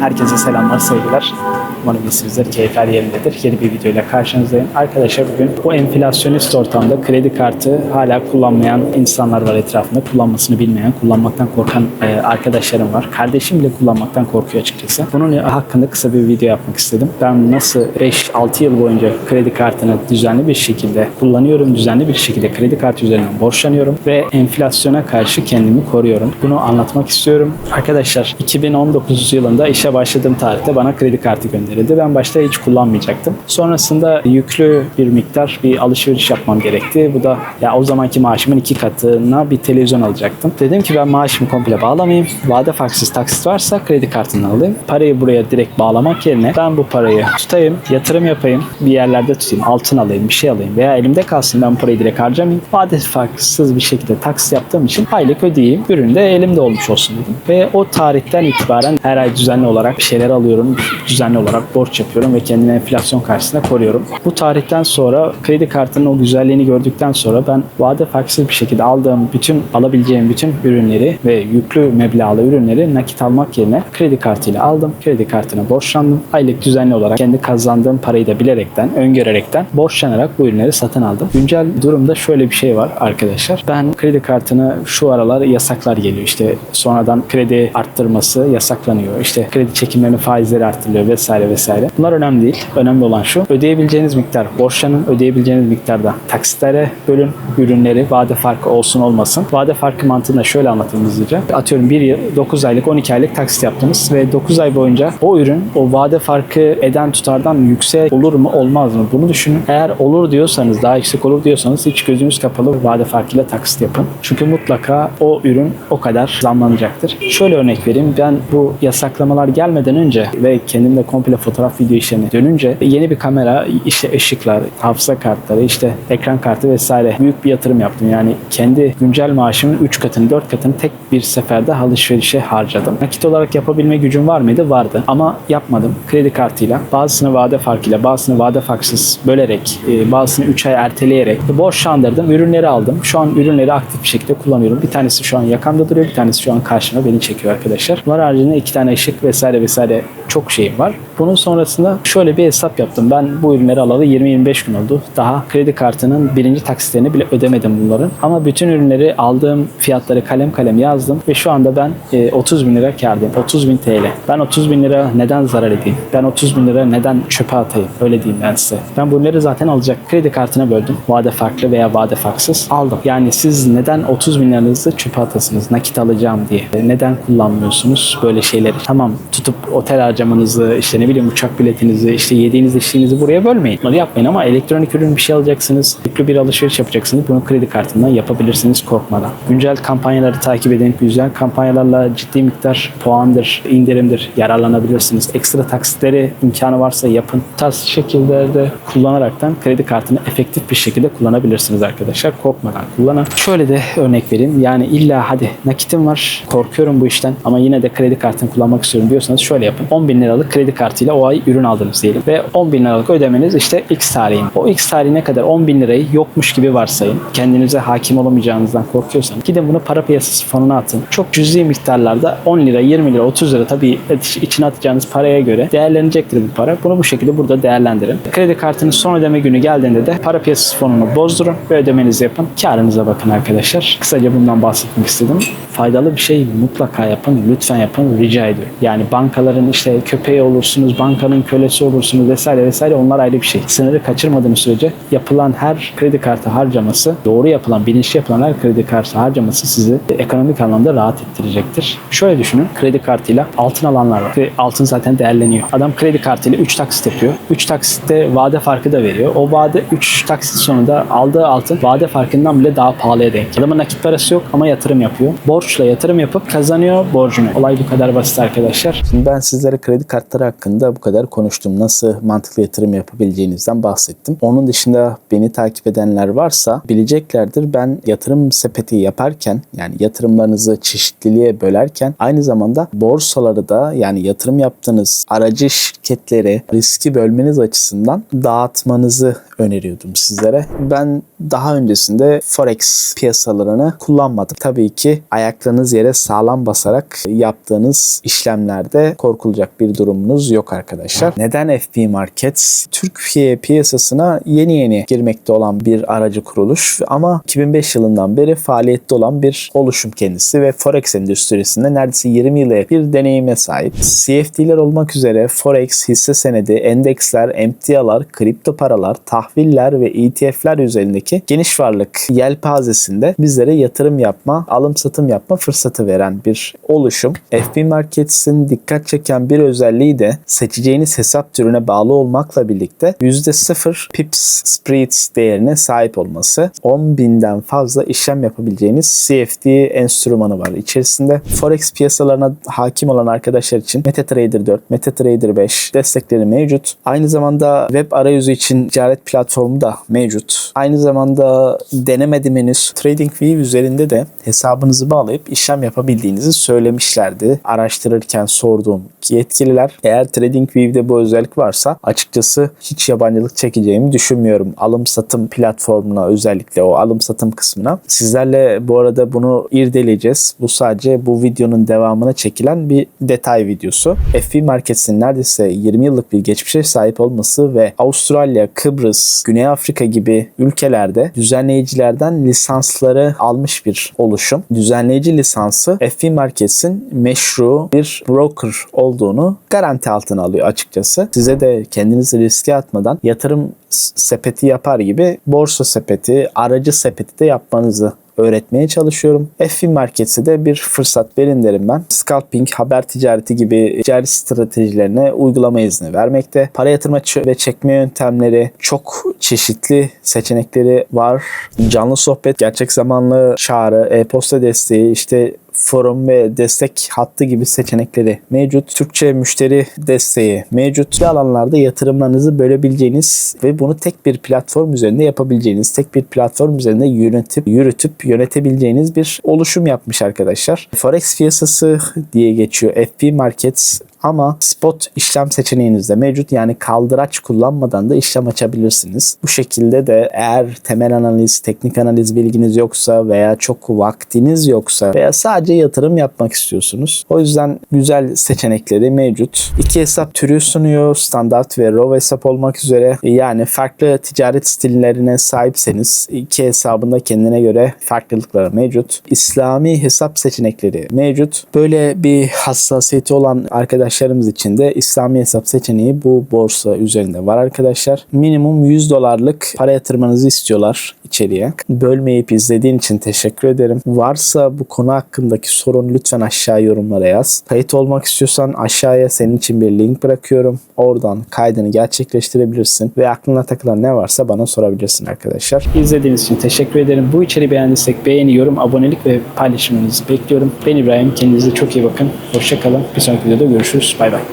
Herkese selamlar, sevgiler. Umarım iyisinizdir, keyifler yerindedir. Yeni bir videoyla karşınızdayım. Arkadaşlar bugün bu enflasyonist ortamda kredi kartı hala kullanmayan insanlar var etrafında. Kullanmasını bilmeyen, kullanmaktan korkan e, arkadaşlarım var. Kardeşim bile kullanmaktan korkuyor açıkçası. Bunun hakkında kısa bir video yapmak istedim. Ben nasıl 5-6 yıl boyunca kredi kartını düzenli bir şekilde kullanıyorum, düzenli bir şekilde kredi kartı üzerinden borçlanıyorum ve enflasyona karşı kendimi koruyorum. Bunu anlatmak istiyorum. Arkadaşlar 2019 yılında işe başladığım tarihte bana kredi kartı gönderildi. Ben başta hiç kullanmayacaktım. Sonrasında yüklü bir miktar bir alışveriş yapmam gerekti. Bu da ya o zamanki maaşımın iki katına bir televizyon alacaktım. Dedim ki ben maaşımı komple bağlamayayım. Vade farksız taksit varsa kredi kartından alayım. Parayı buraya direkt bağlamak yerine ben bu parayı tutayım, yatırım yapayım, bir yerlerde tutayım, altın alayım, bir şey alayım veya elimde kalsın ben bu parayı direkt harcamayayım. Vade farksız bir şekilde taksit yaptığım için aylık ödeyeyim. Ürün de elimde olmuş olsun dedim. Ve o tarihten itibaren her ay düzenli olarak bir şeyler alıyorum. Düzenli olarak borç yapıyorum ve kendimi enflasyon karşısında koruyorum. Bu tarihten sonra kredi kartının o güzelliğini gördükten sonra ben vade farksız bir şekilde aldığım bütün alabileceğim bütün ürünleri ve yüklü meblağlı ürünleri nakit almak yerine kredi kartıyla aldım. Kredi kartına borçlandım. Aylık düzenli olarak kendi kazandığım parayı da bilerekten, öngörerekten borçlanarak bu ürünleri satın aldım. Güncel durumda şöyle bir şey var arkadaşlar. Ben kredi kartını şu aralar yasaklar geliyor. İşte sonradan kredi arttırması yasaklanıyor. İşte kredi çekimlerinin faizleri arttırılıyor vesaire vesaire. Bunlar önemli değil. Önemli olan şu. Ödeyebileceğiniz miktar borçlanın. Ödeyebileceğiniz miktarda taksitlere bölün. Ürünleri vade farkı olsun olmasın. Vade farkı mantığını da şöyle anlatayım hızlıca. Atıyorum 1 yıl 9 aylık 12 aylık taksit yaptınız ve 9 ay boyunca o ürün o vade farkı eden tutardan yüksek olur mu olmaz mı? Bunu düşünün. Eğer olur diyorsanız daha yüksek olur diyorsanız hiç gözünüz kapalı vade farkıyla taksit yapın. Çünkü mutlaka o ürün o kadar zamlanacaktır. Şöyle örnek vereyim. Ben bu yasaklamalar gelmeden önce ve kendimde komple fotoğraf video işlerine dönünce yeni bir kamera, işte ışıklar, hafıza kartları, işte ekran kartı vesaire büyük bir yatırım yaptım. Yani kendi güncel maaşımın 3 katını, 4 katını tek bir seferde alışverişe harcadım. Nakit olarak yapabilme gücüm var mıydı? Vardı. Ama yapmadım. Kredi kartıyla, bazısını vade farkıyla, bazısını vade farksız bölerek, e, bazısını 3 ay erteleyerek borçlandırdım. Ürünleri aldım. Şu an ürünleri aktif bir şekilde kullanıyorum. Bir tanesi şu an yakamda duruyor, bir tanesi şu an karşıma beni çekiyor arkadaşlar. Bunlar haricinde iki tane ışık vesaire vesaire çok şeyim var. Bunun sonrasında şöyle bir hesap yaptım. Ben bu ürünleri alalı 20-25 gün oldu. Daha kredi kartının birinci taksitlerini bile ödemedim bunların. Ama bütün ürünleri aldığım fiyatları kalem kalem yazdım ve şu anda ben e, 30 bin lira kârdayım. 30 bin TL. Ben 30 bin lira neden zarar edeyim? Ben 30 bin lira neden çöpe atayım? Öyle diyeyim ben size. Ben bu ürünleri zaten alacak. Kredi kartına böldüm. Vade farklı veya vade farksız aldım. Yani siz neden 30 bin liranızı çöpe atasınız? Nakit alacağım diye. E, Neden kullanmıyorsunuz böyle şeyleri? Tamam tutup otel harcamanızı, işte ne bileyim uçak biletinizi, işte yediğiniz içtiğinizi buraya bölmeyin. Bunları yapmayın ama elektronik ürün bir şey alacaksınız. Yüklü bir alışveriş yapacaksınız. Bunu kredi kartından yapabilirsiniz korkmadan. Güncel kampanyaları takip edin. Güzel kampanyalarla ciddi miktar puandır, indirimdir yararlanabilirsiniz. Ekstra taksitleri imkanı varsa yapın. Bu tarz şekillerde kullanaraktan kredi kartını efektif bir şekilde kullanabilirsiniz arkadaşlar. Korkmadan kullanın. Şöyle de örnek vereyim. Yani illa hadi nakitim var, korkuyorum bu işten ama yine de kredi kartını kullanmak istiyorum diyorsanız şöyle yapın. 10 bin liralık kredi kartıyla o ay ürün aldınız diyelim ve 10 bin liralık ödemeniz işte X tarihin. O X tarihine kadar 10 bin lirayı yokmuş gibi varsayın. Kendinize hakim olamayacağınızdan korkuyorsanız gidin bunu para piyasası fonuna atın. Çok cüzi miktarlarda 10 lira, 20 lira, 30 lira tabii içine atacağınız paraya göre değerlenecektir bu para. Bunu bu şekilde burada değerlendirin. Kredi kartının son ödeme günü geldiğinde de para piyasası fonunu bozdurun ve ödemenizi yapın. Karınıza bakın arkadaşlar. Kısaca bundan bahsetmek istedim. Faydalı bir şey mutlaka yapın. Lütfen yapın. Rica ediyorum. Yani bankaların işte köpeği olursunuz, bankanın kölesi olursunuz vesaire vesaire onlar ayrı bir şey. Sınırı kaçırmadığınız sürece yapılan her kredi kartı harcaması, doğru yapılan, bilinçli yapılan her kredi kartı harcaması sizi ekonomik anlamda rahat ettirecektir. Şöyle düşünün. Kredi kartıyla altın alanlar var. Ve altın zaten değerleniyor. Adam kredi kartıyla 3 taksit yapıyor. 3 taksitte vade farkı da veriyor. O vade 3 taksit sonunda aldığı altın vade farkından bile daha pahalıya denk. Adamın nakit parası yok ama yatırım yapıyor. Borçla yatırım yapıp kazanıyor borcunu. Olay bu kadar basit arkadaşlar. Şimdi ben sizlere kredi kartları hakkında videolarımda bu kadar konuştum. Nasıl mantıklı yatırım yapabileceğinizden bahsettim. Onun dışında beni takip edenler varsa bileceklerdir. Ben yatırım sepeti yaparken yani yatırımlarınızı çeşitliliğe bölerken aynı zamanda borsaları da yani yatırım yaptığınız aracı şirketleri riski bölmeniz açısından dağıtmanızı öneriyordum sizlere. Ben daha öncesinde forex piyasalarını kullanmadım. Tabii ki ayaklarınız yere sağlam basarak yaptığınız işlemlerde korkulacak bir durumunuz yok arkadaşlar. Neden FP Markets? Türkiye piyasasına yeni yeni girmekte olan bir aracı kuruluş ama 2005 yılından beri faaliyette olan bir oluşum kendisi ve forex endüstrisinde neredeyse 20 yıla bir deneyime sahip. CFD'ler olmak üzere forex, hisse senedi, endeksler, emtialar, kripto paralar, tahviller ve ETF'ler üzerindeki geniş varlık yelpazesinde bizlere yatırım yapma, alım satım yapma fırsatı veren bir oluşum. FB Markets'in dikkat çeken bir özelliği de seçeceğiniz hesap türüne bağlı olmakla birlikte %0 pips spreads değerine sahip olması. 10 binden fazla işlem yapabileceğiniz CFD enstrümanı var içerisinde. Forex piyasalarına hakim olan arkadaşlar için MetaTrader 4, MetaTrader 5 destekleri mevcut. Aynı zamanda web arayüzü için ticaret platformu da mevcut. Aynı zamanda denemedim henüz. TradingView üzerinde de hesabınızı bağlayıp işlem yapabildiğinizi söylemişlerdi. Araştırırken sorduğum yetkililer. Eğer TradingView'de bu özellik varsa açıkçası hiç yabancılık çekeceğimi düşünmüyorum. Alım satım platformuna özellikle o alım satım kısmına. Sizlerle bu arada bunu irdeleyeceğiz. Bu sadece bu videonun devamına çekilen bir detay videosu. FB Markets'in neredeyse 20 yıllık bir geçmişe sahip olması ve Avustralya, Kıbrıs, Güney Afrika gibi ülkelerde düzenleyicilerden lisansları almış bir oluşum. Düzenleyici lisansı FB Markets'in meşru bir broker olduğunu garanti altına alıyor açıkçası. Size de kendinizi riske atmadan yatırım sepeti yapar gibi borsa sepeti, aracı sepeti de yapmanızı öğretmeye çalışıyorum. FB Markets'e de bir fırsat verin derim ben. Scalping, haber ticareti gibi ticari stratejilerine uygulama izni vermekte. Para yatırma ve çekme yöntemleri çok çeşitli seçenekleri var. Canlı sohbet, gerçek zamanlı çağrı, e-posta desteği, işte forum ve destek hattı gibi seçenekleri mevcut. Türkçe müşteri desteği mevcut. Bu alanlarda yatırımlarınızı bölebileceğiniz ve bunu tek bir platform üzerinde yapabileceğiniz, tek bir platform üzerinde yönetip, yürütüp yönetebileceğiniz bir oluşum yapmış arkadaşlar. Forex piyasası diye geçiyor. FP Markets ama spot işlem seçeneğiniz de mevcut. Yani kaldıraç kullanmadan da işlem açabilirsiniz. Bu şekilde de eğer temel analiz, teknik analiz bilginiz yoksa veya çok vaktiniz yoksa veya sadece yatırım yapmak istiyorsunuz. O yüzden güzel seçenekleri mevcut. İki hesap türü sunuyor. Standart ve RAW hesap olmak üzere. Yani farklı ticaret stillerine sahipseniz iki hesabında kendine göre farklılıkları mevcut. İslami hesap seçenekleri mevcut. Böyle bir hassasiyeti olan arkadaşlarımız için de İslami hesap seçeneği bu borsa üzerinde var arkadaşlar. Minimum 100 dolarlık para yatırmanızı istiyorlar içeriye. Bölmeyip izlediğin için teşekkür ederim. Varsa bu konu hakkındaki sorun lütfen aşağı yorumlara yaz. Kayıt olmak istiyorsan aşağıya senin için bir link bırakıyorum. Oradan kaydını gerçekleştirebilirsin ve aklına takılan ne varsa bana sorabilirsin arkadaşlar. İzlediğiniz için teşekkür ederim. Bu içeriği beğendiysek beğeni, yorum, abonelik ve paylaşımınızı bekliyorum. Ben İbrahim. Kendinize çok iyi bakın. Hoşçakalın. Bir sonraki videoda görüşürüz. Bye bye.